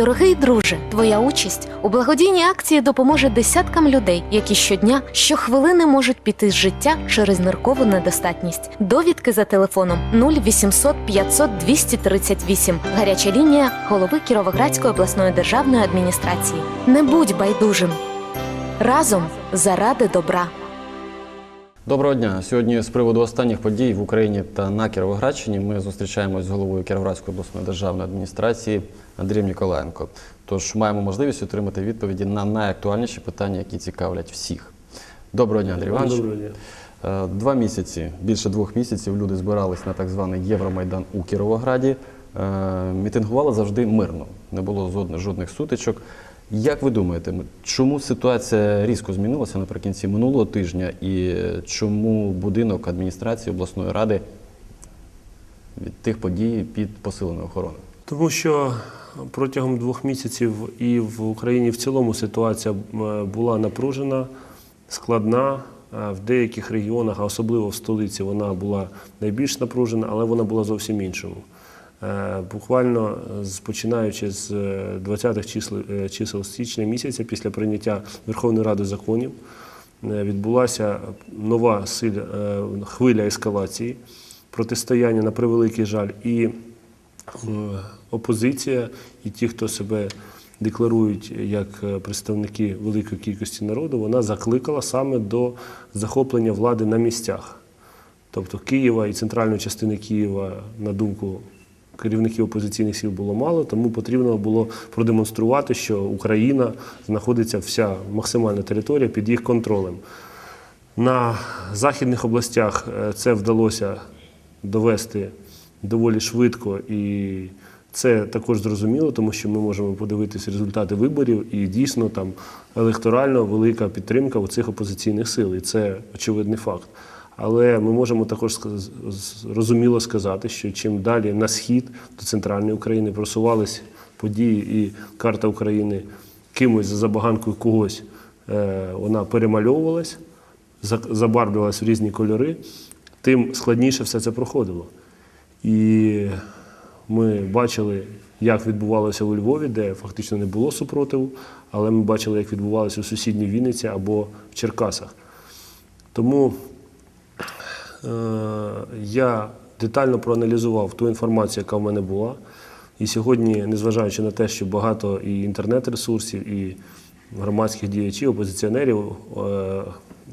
Дорогий друже, твоя участь у благодійній акції допоможе десяткам людей, які щодня, щохвилини можуть піти з життя через ниркову недостатність. Довідки за телефоном 0800 500 238. Гаряча лінія голови Кіровоградської обласної державної адміністрації. Не будь байдужим. Разом заради добра. Доброго дня. Сьогодні з приводу останніх подій в Україні та на Кіровоградщині ми зустрічаємось з головою Кіровоградської обласної державної адміністрації Андрієм Ніколаєнко. Тож маємо можливість отримати відповіді на найактуальніші питання, які цікавлять всіх. Доброго дня, Андрій Іванович. Доброго дня. Е, Два місяці, більше двох місяців люди збирались на так званий Євромайдан у Кіровограді. Е, Мітингували завжди мирно, не було жодних, сутичок. Як ви думаєте, чому ситуація різко змінилася наприкінці минулого тижня і чому будинок адміністрації обласної ради від тих подій під посиленою охороною? Тому що протягом двох місяців і в Україні в цілому ситуація е, була напружена, складна. Е, В деяких регіонах, а особливо в столиці, вона була найбільш напружена, але вона була зовсім іншому. Е, Буквально починаючи з е, 20-х чисел, чисел січня місяця, після прийняття Верховної Ради законів, відбулася нова хвиля ескалації, протистояння на превеликий жаль і опозиція і ті, хто себе декларують як е, представники великої кількості народу, вона закликала саме до захоплення влади на місцях. Тобто Києва і центральної частини Києва, на думку керівників опозиційних сил, було мало, тому потрібно було продемонструвати, що Україна знаходиться вся максимальна територія під їх контролем. На західних областях е, це вдалося довести доволі швидко, і це також зрозуміло, тому що ми можемо подивитися результати виборів, і дійсно там електорально велика підтримка у цих опозиційних сил, і це очевидний факт. Але ми можемо також зрозуміло сказати, що чим далі на схід до центральної України просувались події і карта України кимось за забаганкою когось, е, вона перемальовувалась за- забарвлювалась в різні кольори, тим складніше все це проходило. І ми бачили, як відбувалося у Львові, де фактично не було супротиву, але ми бачили, як відбувалося у сусідній Вінниці або в Черкасах. Тому е, я детально проаналізував ту інформацію, яка в мене була. І сьогодні, незважаючи на те, що багато і інтернет-ресурсів, і громадських діячів, опозиціонерів е,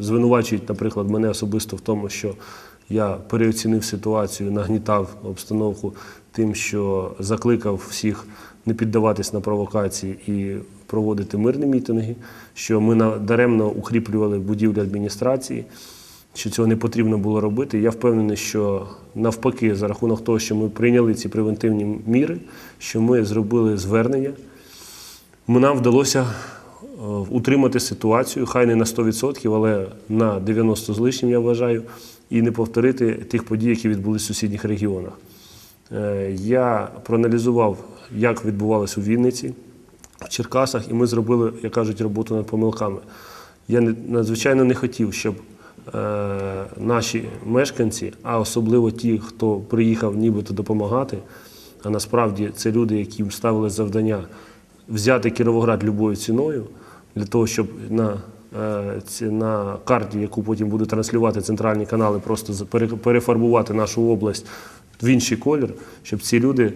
звинувачують, наприклад, мене особисто в тому, що я переоцінив ситуацію, нагнітав обстановку тим, що закликав всіх не піддаватись на провокації і проводити мирні мітинги, що ми даремно укріплювали будівлі адміністрації що цього не потрібно було робити. Я впевнений, що навпаки, за рахунок того, що ми прийняли ці превентивні міри, що ми зробили звернення, нам вдалося утримати ситуацію, хай не на 100%, але на 90% з лишнім, я вважаю, і не повторити тих подій, які відбулись в сусідніх регіонах. Е, Я проаналізував, як відбувалося у Вінниці, в Черкасах, і ми зробили, як кажуть, роботу над помилками. Я надзвичайно не хотів, щоб е, наші мешканці, а особливо ті, хто приїхав нібито допомагати, а насправді це люди, яким ставили завдання взяти Кіровоград любою ціною, для того, щоб на, е, на карті, яку потім будуть транслювати центральні канали, просто перефарбувати нашу область в інший колір, щоб ці люди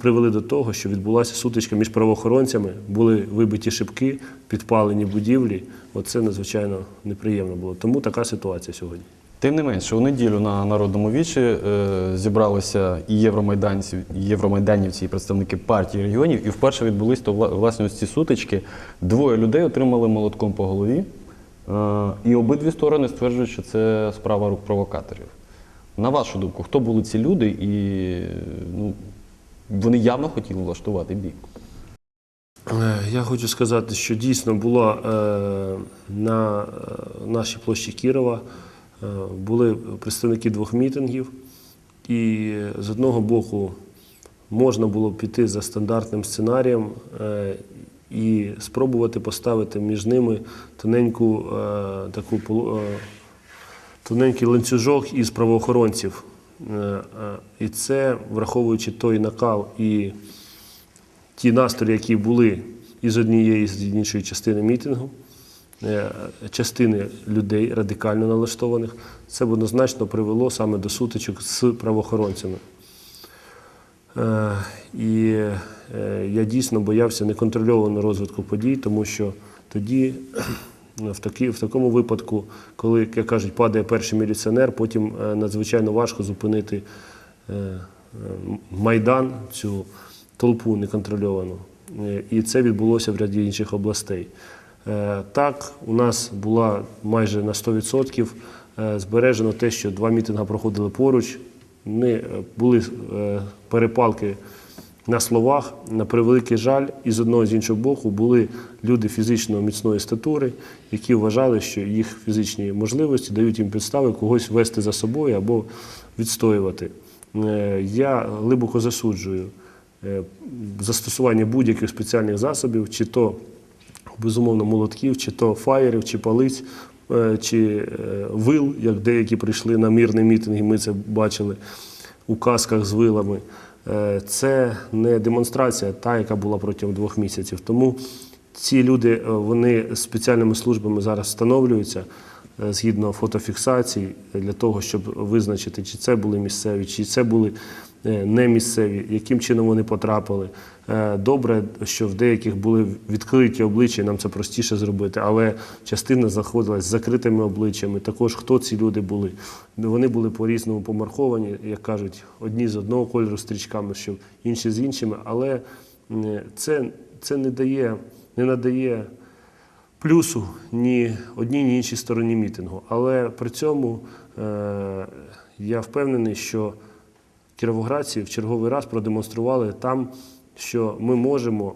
привели до того, що відбулася сутичка між правоохоронцями, були вибиті шибки, підпалені будівлі. Оце надзвичайно неприємно було. Тому така ситуація сьогодні. Тим не менше, у неділю на Народному вічі е, зібралися і євромайданці, і євромайданівці, і представники партії регіонів, і вперше відбулись то власне ці сутички. Двоє людей отримали молотком по голові, е, і обидві сторони стверджують, що це справа рук провокаторів. На вашу думку, хто були ці люди, і ну, вони явно хотіли влаштувати бій. Е, Я хочу сказати, що дійсно було е, на нашій площі Кірова були представники двох мітингів, і з одного боку можна було піти за стандартним сценарієм е, і спробувати поставити між ними тоненьку е, таку е, тоненький ланцюжок із правоохоронців. Е, е, І це, враховуючи той накал і ті настрої, які були і з однієї, з іншої частини мітингу, е, частини людей радикально налаштованих, це б однозначно привело саме до сутичок з правоохоронцями. Е, І е, я дійсно боявся неконтрольованого розвитку подій, тому що тоді, в, такі, в такому випадку, коли, як кажуть, падає перший міліціонер, потім е, надзвичайно важко зупинити е, е, майдан, цю толпу неконтрольовану. Е, І це відбулося в ряді інших областей. Е, Так, у нас була майже на 100% е, збережено те, що два мітинги проходили поруч. Не е, були перепалки на словах. На превеликий жаль, і з одного з іншого боку були люди фізично міцної статури, які вважали, що їх фізичні можливості дають їм підстави когось вести за собою або відстоювати. Я глибоко засуджую застосування будь-яких спеціальних засобів, чи то безумовно молотків, чи то фаєрів, чи палиць, е, чи е, вил, як деякі прийшли на мирний мітинг, і ми це бачили у касках з вилами. Е, Це не демонстрація, та, яка була протягом двох місяців. Тому ці люди вони спеціальними службами зараз встановлюються згідно фотофіксацій для того, щоб визначити, чи це були місцеві, чи це були не місцеві, яким чином вони потрапили. Е, Добре, що в деяких були відкриті обличчя, нам це простіше зробити, але частина знаходилась з закритими обличчями. Також хто ці люди були. Вони були по-різному помарховані, як кажуть, одні з одного кольору стрічками, що інші з іншими, але це, це не дає, не надає плюсу ні одній, ні іншій стороні мітингу. Але при цьому е, я впевнений, що кіровоградці в черговий раз продемонстрували там, що ми можемо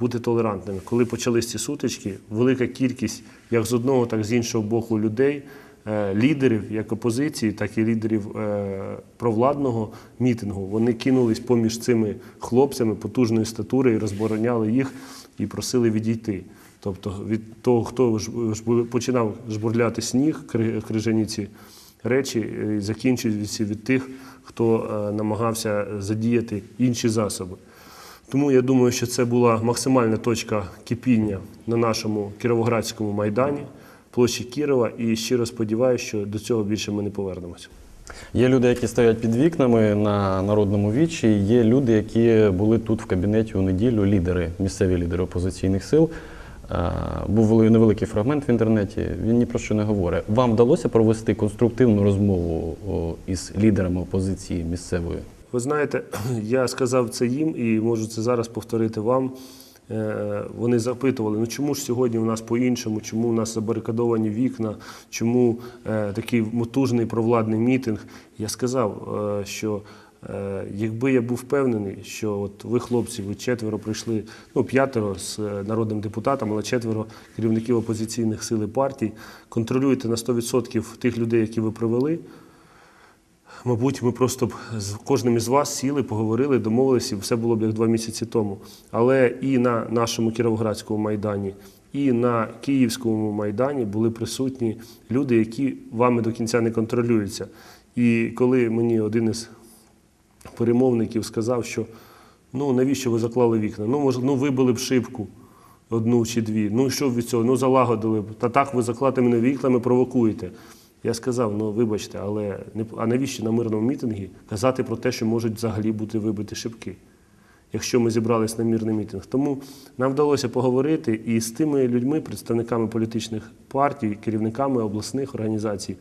бути толерантними. Коли почались ці сутички, велика кількість як з одного, так і з іншого боку людей, е, лідерів як опозиції, так і лідерів е, провладного мітингу, вони кинулись поміж цими хлопцями потужної статури і розбороняли їх і просили відійти. Тобто від того, хто ж- починав жбурляти сніг, кри- крижані ці речі, закінчується від тих, хто е, намагався задіяти інші засоби. Тому я думаю, що це була максимальна точка кипіння на нашому Кіровоградському майдані, площі Кірова, і щиро сподіваюся, що до цього більше ми не повернемося. Є люди, які стоять під вікнами на народному вічі. Є люди, які були тут в кабінеті у неділю, лідери, місцеві лідери опозиційних сил. Е, Був вели- невеликий фрагмент в інтернеті. Він ні про що не говорить. Вам вдалося провести конструктивну розмову із лідерами опозиції місцевої? Ви знаєте, я сказав це їм і можу це зараз повторити вам. Е, Вони запитували, ну чому ж сьогодні у нас по-іншому, чому у нас забарикадовані вікна, чому е, такий мотужний провладний мітинг. Я сказав, що якби я був впевнений, що от ви, хлопці, ви четверо прийшли, ну п'ятеро з е, народним депутатом, але четверо керівників опозиційних сил і партій, контролюєте на 100% тих людей, які ви привели. Мабуть, ми просто б з кожним із вас сіли, поговорили, домовилися, і все було б як два місяці тому. Але і на нашому Кіровоградському майдані, і на Київському майдані були присутні люди, які вами до кінця не контролюються. І коли мені один із перемовників сказав, що ну навіщо ви заклали вікна? Ну, може, ну вибили б шибку одну чи дві. Ну що від цього? Ну залагодили б. Та так ви закладеними вікнами провокуєте. Я сказав, ну вибачте, але не а навіщо на мирному мітингі казати про те, що можуть взагалі бути вибиті шибки, якщо ми зібрались на мирний мітинг. Тому нам вдалося поговорити і з тими людьми, представниками політичних партій, керівниками обласних організацій.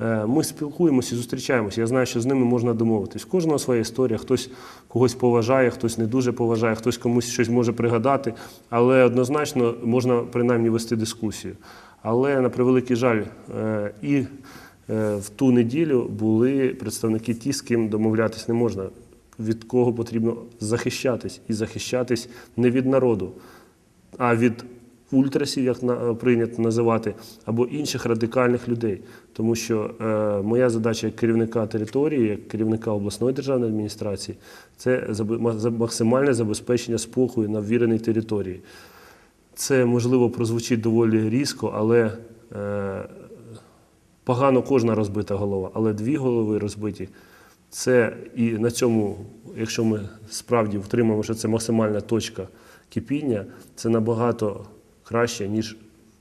Е, Ми спілкуємося і зустрічаємося. Я знаю, що з ними можна домовитись. Кожного своя історія, хтось когось поважає, хтось не дуже поважає, хтось комусь щось може пригадати, але однозначно можна принаймні вести дискусію. Але на превеликий жаль, е, і е, в ту неділю були представники ті, з ким домовлятись не можна. від кого потрібно захищатись. І захищатись не від народу, а від ультрасів, як на- прийнято називати, або інших радикальних людей. Тому що е, моя задача як керівника території, як керівника обласної державної адміністрації, це максимальне забезпечення спокою на ввіреній території. Це можливо прозвучить доволі різко, але е, погано кожна розбита голова, але дві голови розбиті. Це і на цьому, якщо ми справді втримаємо, що це максимальна точка кипіння, це набагато краще, ніж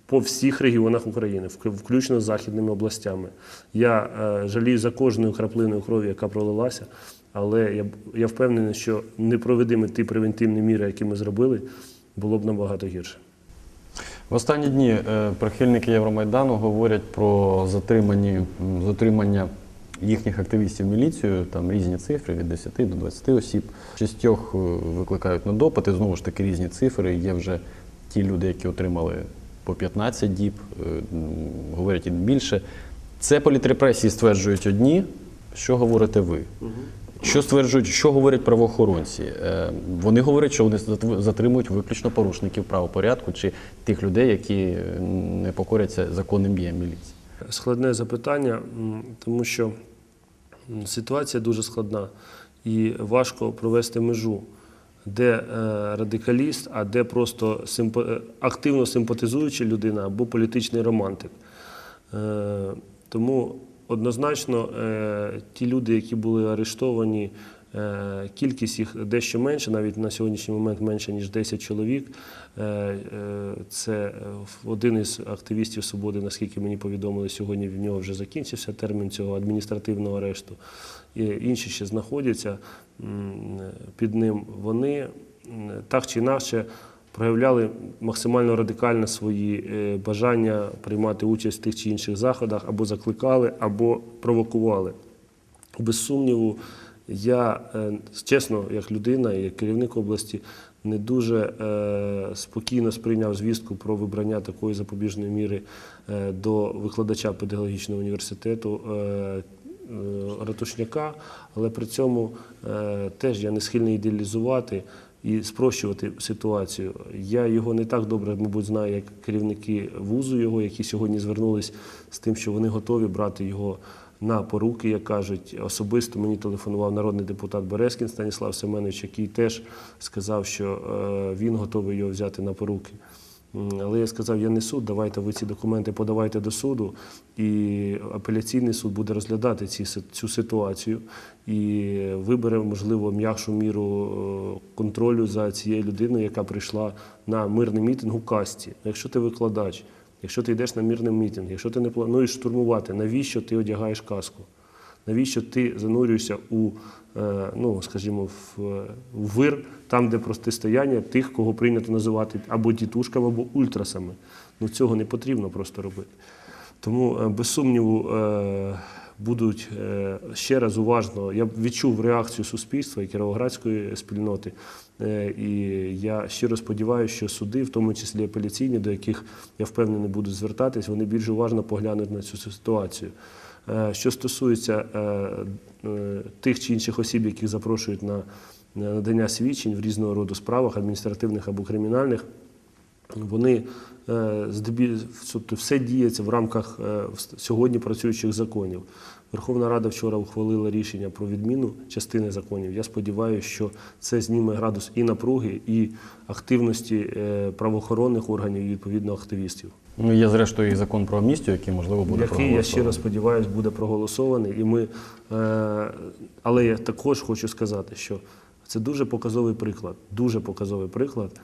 по всіх регіонах України, включно з західними областями. Я е, жалію за кожною краплиною крові, яка пролилася, але я, я впевнений, що не проведемо ті превентивні міри, які ми зробили, було б набагато гірше. В останні дні е, прихильники Євромайдану говорять про затримані, затримання їхніх активістів міліцією, там різні цифри від 10 до 20 осіб. Шістьох е, викликають на допити, знову ж таки різні цифри. Є вже ті люди, які отримали по 15 діб, е, говорять і більше. Це політрепресії стверджують одні. Що говорите ви? Що стверджують, що говорять правоохоронці? Е, Вони говорять, що вони зат- затримують виключно порушників правопорядку чи тих людей, які е, не покоряться законним діям міліції. Складне запитання, тому що ситуація дуже складна і важко провести межу, де е, радикаліст, а де просто симпа- е, активно симпатизуюча людина або політичний романтик. Е, Тому однозначно ті люди, які були арештовані, кількість їх дещо менше, навіть на сьогоднішній момент менше, ніж 10 чоловік. Е, е, Це е, один із активістів свободи, наскільки мені повідомили, сьогодні в нього вже закінчився термін цього адміністративного арешту. Інші ще знаходяться під ним. Вони так чи інакше проявляли максимально радикально свої е, бажання приймати участь в тих чи інших заходах, або закликали, або провокували. Без сумніву, я е, чесно, як людина як керівник області, не дуже е, спокійно сприйняв звістку про вибрання такої запобіжної міри е, до викладача педагогічного університету. Ратушняка, але при цьому теж я не схильний ідеалізувати і спрощувати ситуацію. Я його не так добре, мабуть, знаю, як керівники вузу його, які сьогодні звернулись з тим, що вони готові брати його на поруки, як кажуть. Особисто мені телефонував народний депутат Березкін Станіслав Семенович, який теж сказав, що е, він готовий його взяти на поруки. Але я сказав, я не суд, давайте ви ці документи подавайте до суду, і апеляційний суд буде розглядати ці, цю ситуацію і вибере, можливо, м'якшу міру е, контролю за цією людиною, яка прийшла на мирний мітинг у касті. Якщо ти викладач, якщо ти йдеш на мирний мітинг, якщо ти не плануєш штурмувати, навіщо ти одягаєш каску? Навіщо ти занурюєшся у, е, ну, скажімо, в, вир, там, де протистояння тих, кого прийнято називати або дітушками, або ультрасами. Ну, цього не потрібно просто робити. Тому, е, без сумніву, е, будуть е, ще раз уважно. Я відчув реакцію суспільства і кіровоградської спільноти. Е, І я щиро сподіваюся, що суди, в тому числі апеляційні, до яких я впевнений будуть звертатись, вони більш уважно поглянуть на цю ситуацію. Е, Що стосується тих чи інших осіб, яких запрошують на надання свідчень в різного роду справах, адміністративних або кримінальних, вони е, тобто все діється в рамках е, сьогодні працюючих законів. Верховна Рада вчора ухвалила рішення про відміну частини законів. Я сподіваюся, що це зніме градус і напруги, і активності е, правоохоронних органів і відповідно активістів. Ну, є зрештою і закон про амністію, який можливо буде Який, я проголосований. щиро сподіваюся, буде проголосований. І ми, але я також хочу сказати, що це дуже показовий приклад, дуже показовий приклад,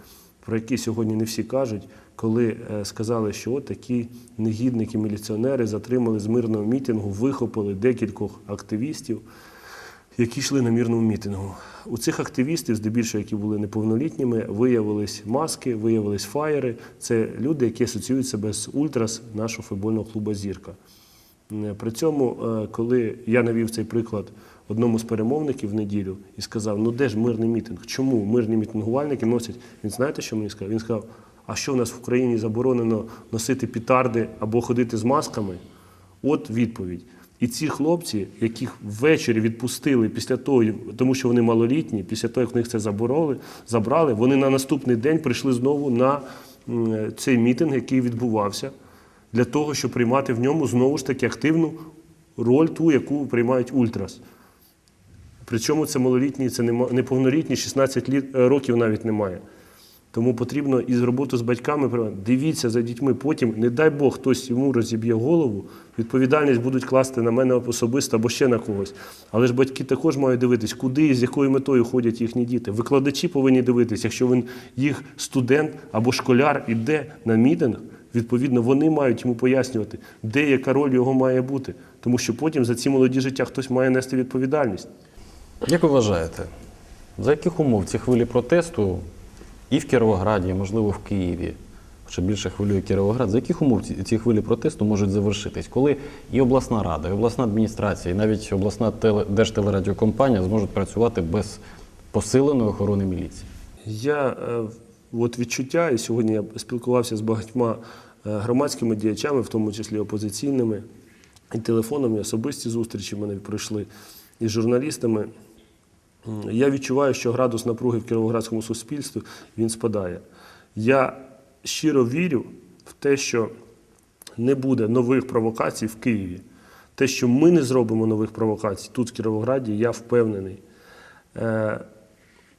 про який сьогодні не всі кажуть, коли е, сказали, що от такі негідники, міліціонери затримали з мирного мітингу, вихопили декількох активістів, які йшли на мирному мітингу. У цих активістів, здебільшого, які були неповнолітніми, виявились маски, виявились фаєри. Це люди, які асоціюють себе з ультрас нашого футбольного клубу Зірка. Е, При цьому, е, коли я навів цей приклад одному з перемовників в неділю і сказав, ну де ж мирний мітинг? Чому мирні мітингувальники носять? Він знаєте, що мені сказав? Він сказав, а що в нас в Україні заборонено носити пітарди або ходити з масками? От відповідь. І ці хлопці, яких ввечері відпустили після того, тому що вони малолітні, після того, як в них це забороли, забрали, вони на наступний день прийшли знову на цей мітинг, який відбувався, для того, щоб приймати в ньому знову ж таки активну роль, ту, яку приймають ультрас. Причому це малолітні, це неповнолітні, 16 літ, е, років навіть немає. Тому потрібно із роботи з батьками дивіться за дітьми. Потім, не дай Бог, хтось йому розіб'є голову, відповідальність будуть класти на мене особисто або ще на когось. Але ж батьки також мають дивитись, куди і з якою метою ходять їхні діти. Викладачі повинні дивитись, якщо він їх студент або школяр іде на мітинг, відповідно, вони мають йому пояснювати, де яка роль його має бути. Тому що потім за ці молоді життя хтось має нести відповідальність. Як ви вважаєте, за яких умов ці хвилі протесту і в Кіровограді, і, можливо, в Києві, хоча більше хвилює Кіровоград, за яких умов ці, ці хвилі протесту можуть завершитись, коли і обласна рада, і обласна адміністрація, і навіть обласна теле, держтелерадіокомпанія зможуть працювати без посиленої охорони міліції? Я е, от відчуття, і сьогодні я спілкувався з багатьма е, громадськими діячами, в тому числі опозиційними, і телефоном, і особисті зустрічі в мене пройшли із журналістами. Я відчуваю, що градус напруги в кіровоградському суспільстві він спадає. Я щиро вірю в те, що не буде нових провокацій в Києві. Те, що ми не зробимо нових провокацій тут, в Кіровограді, я впевнений.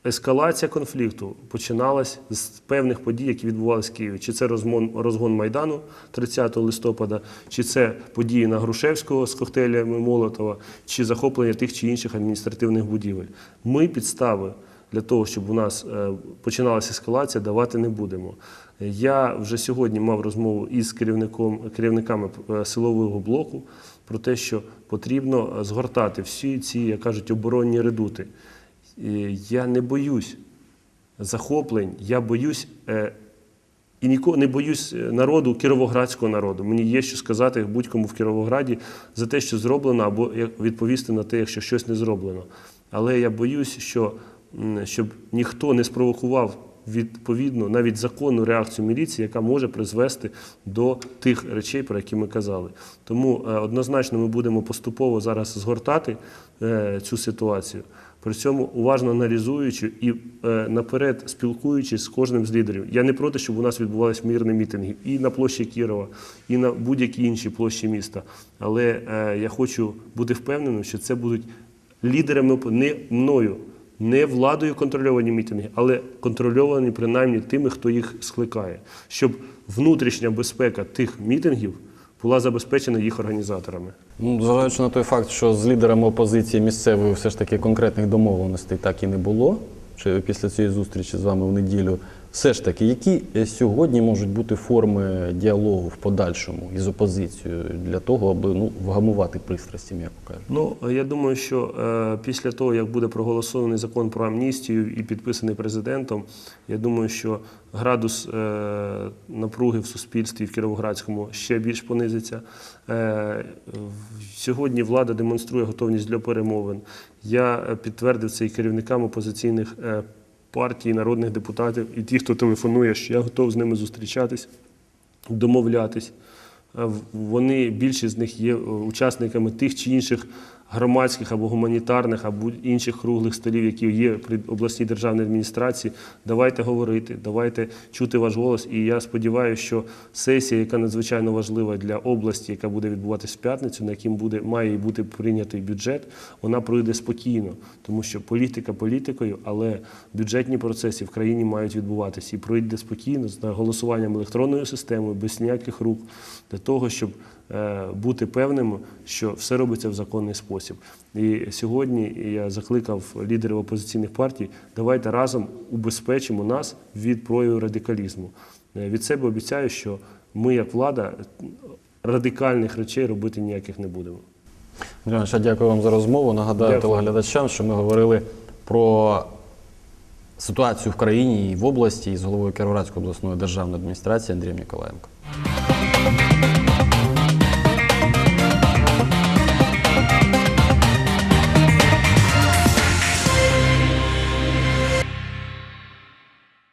Ескалація конфлікту починалась з певних подій, які відбувалися в Києві. Чи це розмон, розгон Майдану 30 листопада, чи це події на Грушевського з коктейлями Молотова, чи захоплення тих чи інших адміністративних будівель. Ми підстави для того, щоб у нас е, починалася ескалація, давати не будемо. Я вже сьогодні мав розмову із керівником, керівниками е, силового блоку про те, що потрібно е, згортати всі ці, як кажуть, оборонні редути. І Я не боюсь захоплень, я боюсь е, і нікого не боюсь е, народу, кіровоградського народу. Мені є що сказати будь-кому в Кіровограді за те, що зроблено, або відповісти на те, якщо щось не зроблено. Але я боюсь, що щоб ніхто не спровокував відповідну, навіть законну реакцію міліції, яка може призвести до тих речей, про які ми казали. Тому е, однозначно ми будемо поступово зараз згортати е, цю ситуацію. При цьому уважно аналізуючи і е, наперед спілкуючись з кожним з лідерів. Я не проти, щоб у нас відбувалися мирні мітинги і на площі Кірова, і на будь-якій іншій площі міста. Але е, я хочу бути впевненим, що це будуть лідерами не мною, не владою контрольовані мітинги, але контрольовані принаймні тими, хто їх скликає, щоб внутрішня безпека тих мітингів була забезпечена їх організаторами. Ну, зважаючи на той факт, що з лідерами опозиції місцевої все ж таки конкретних домовленостей так і не було, чи після цієї зустрічі з вами в неділю, все ж таки, які е, сьогодні можуть бути форми діалогу в подальшому із опозицією для того, аби ну, вгамувати пристрасті, м'яко кажучи? Ну, я думаю, що е, після того, як буде проголосований закон про амністію і підписаний президентом, я думаю, що градус е, напруги в суспільстві в Кіровоградському ще більш понизиться. Е, сьогодні влада демонструє готовність для перемовин. Я е, підтвердив це і керівникам опозиційних партій, народних депутатів, і ті, хто телефонує, що я готов з ними зустрічатись, домовлятись. Е, Вони більшість з них є е, учасниками тих чи інших громадських або гуманітарних, або інших круглих столів, які є при обласній державній адміністрації. Давайте говорити, давайте чути ваш голос. І я сподіваюся, що сесія, яка надзвичайно важлива для області, яка буде відбуватися в п'ятницю, на яким буде має бути прийнятий бюджет, вона пройде спокійно, тому що політика політикою, але бюджетні процеси в країні мають відбуватися і пройде спокійно з голосуванням електронною системою, без ніяких рук, для того, щоб бути певним, що все робиться в законний спосіб. І сьогодні я закликав лідерів опозиційних партій, давайте разом убезпечимо нас від прояву радикалізму. Е, Від себе обіцяю, що ми, як влада, радикальних речей робити ніяких не будемо. Андрій дякую вам за розмову. Нагадаю Дякую. телеглядачам, що ми говорили про ситуацію в країні і в області із головою Кіровоградської обласної державної адміністрації Андрієм Ніколаєнко.